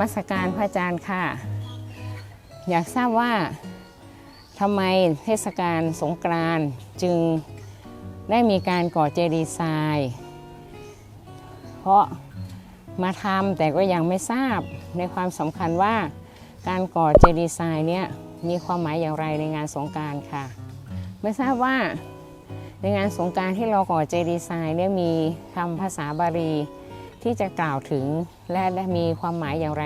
มัสการพระอาจารย์ค่ะ อยากทราบว่าทำไมเทศกาลสงกรานต์จึงได้มีการก่อเจดีย์ทราย เพราะมาทำแต่ก็ยังไม่ทราบในความสำคัญว่าการก่อเจดีย์ทรายเนี่ยมีความหมายอย่างไรในงานสงกรารค่ะ ไม่ทราบว่าในงานสงกรารที่เราก่อเจดีย์ทรายเนี่ยมีคำภาษาบาลี ที่จะกล่าวถึงและมีความหมายอย่างไร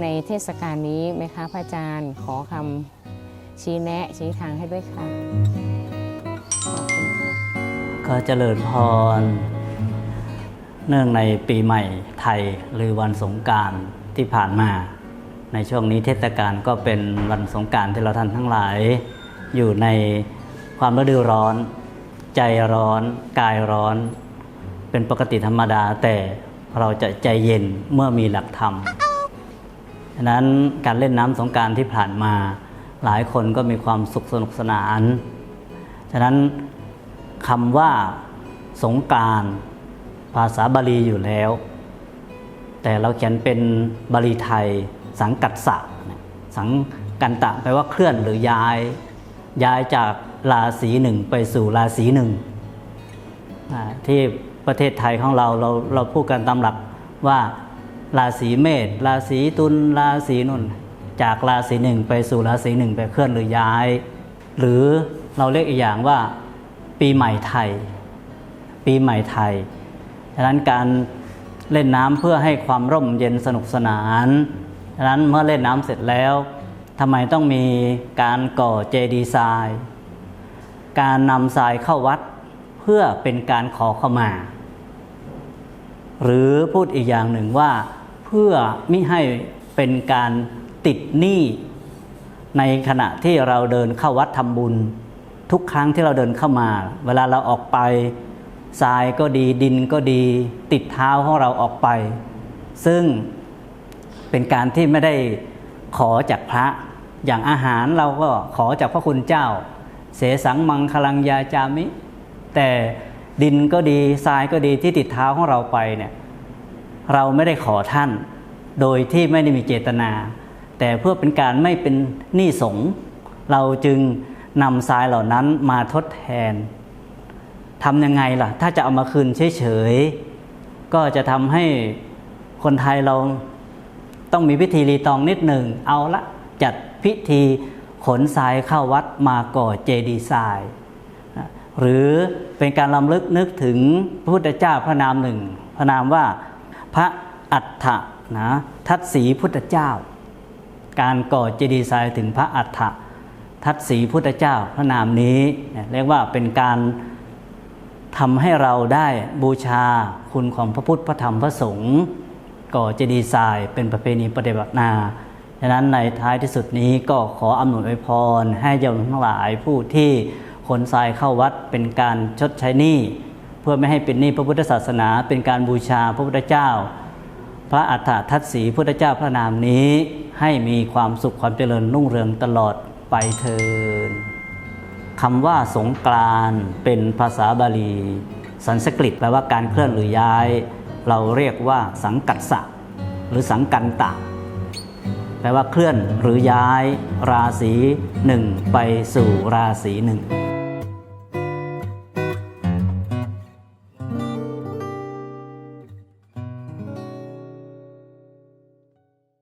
ในเทศกาลนี้ไหมคะพระอาจารย์ขอคำชี้แนะชี้ทางให้ด้วยค่ะก็เจริญพร เนื่องในปีใหม่ไทยหรือวันสงการที่ผ่านมา ในช่วงนี้เทศกาลก็เป็นวันสงการที่เราท่านทั้งหลาย อยู่ในความฤดูร้อน ใจร้อน กายร้อน เป็นปกติธรรมดาแต่เราจะใจเย็นเมื่อมีหลักธรรมฉะนั้นการเล่นน้ำสงการที่ผ่านมา หลายคนก็มีความสุขสนุกสนาน ฉะนั้นคำว่าสงการภาษาบาลีอยู่แล้ว แต่เราเขียนเป็นบาลีไทย สังกัดสะสังกันตะแปลว่าเคลื่อนหรือย้าย ย้ายจากราศีหนึ่งไปสู่ราศีหนึ่งที่ ประเทศไทยของเราเราเราพูดกันตามหลักว่าราศีเมษราศีตุลราศีนุ่น จากราศีหนึ่งไปสู่ราศีหนึ่งไปเคลื่อนหรือย้าย หรือเราเรียกอีกอย่างว่าปีใหม่ไทย ปีใหม่ไทยฉะนั้นการเล่นน้ำเพื่อให้ความร่มเย็นสนุกสนานฉะนั้นเมื่อเล่นน้ำเสร็จแล้วทำไมต้องมีการก่อเจดีย์ทราย การนำทรายเข้าวัด เพื่อเป็นการขอเข้ามา หรือพูดอีกอย่างหนึ่งว่าเพื่อไมิให้เป็นการติดหนี้ในขณะที่เราเดินเข้าวัดทำบุญ ทุกครั้งที่เราเดินเข้ามา เวลาเราออกไปทรายก็ดีดินก็ดี ติดเท้าของเราออกไป ซึ่งเป็นการที่ไม่ได้ขอจากพระอย่างอาหารเราก็ขอจากพระคุณเจ้า เสสังมังคลังยาจามิ แต่ดินก็ดีทรายก็ดีที่ติดเท้าของเราไปเนี่ยเราไม่ได้ขอท่าน โดยที่ไม่ได้มีเจตนา แต่เพื่อเป็นการไม่เป็นหนี้สงเราจึงนำทรายเหล่านั้นมาทดแทนทำยังไงล่ะ ถ้าจะเอามาคืนเฉยๆก็จะทำให้คนไทยเราต้องมีพิธีรีตองนิดหนึ่ง เอาละจัดพิธีขนทรายเข้าวัดมาก่อเจดีย์ทราย หรือเป็นการลำลึกนึกถึงพระพุทธเจ้าพระนามหนึ่ง พระนามว่าพระอัฏฐะนะทัตสีพุทธเจ้า การก่อเจดีย์ทรายถึงพระอัฏฐะทัตสีพุทธเจ้าพระนามนี้เรียกว่าเป็นการทำให้เราได้บูชาคุณของพระพุทธพระธรรมพระสงฆ์ก่อเจดีย์ทรายเป็นประเพณีปฏิบัตินาฉะนั้นในท้ายที่สุดนี้ก็ขออำนวยอวยพรให้โยมทั้งหลายผู้ที่ ขนทรายเข้าวัดเป็นการชดใช้หนี้เพื่อไม่ให้เป็นหนี้พระพุทธศาสนา เป็นการบูชาพระพุทธเจ้า พระอัฏฐทัตสีพุทธเจ้าพระนามนี้ให้มีความสุขความเจริญรุ่งเรืองตลอดไปเทินคำว่าสงกรานเป็นภาษาบาลีสันสกฤตแปลว่าการเคลื่อนหรือย้าย เราเรียกว่าสังกัดสะหรือสังกันตะแปลว่าเคลื่อนหรือย้าย ราศีหนึ่งไปสู่ราศีหนึ่ง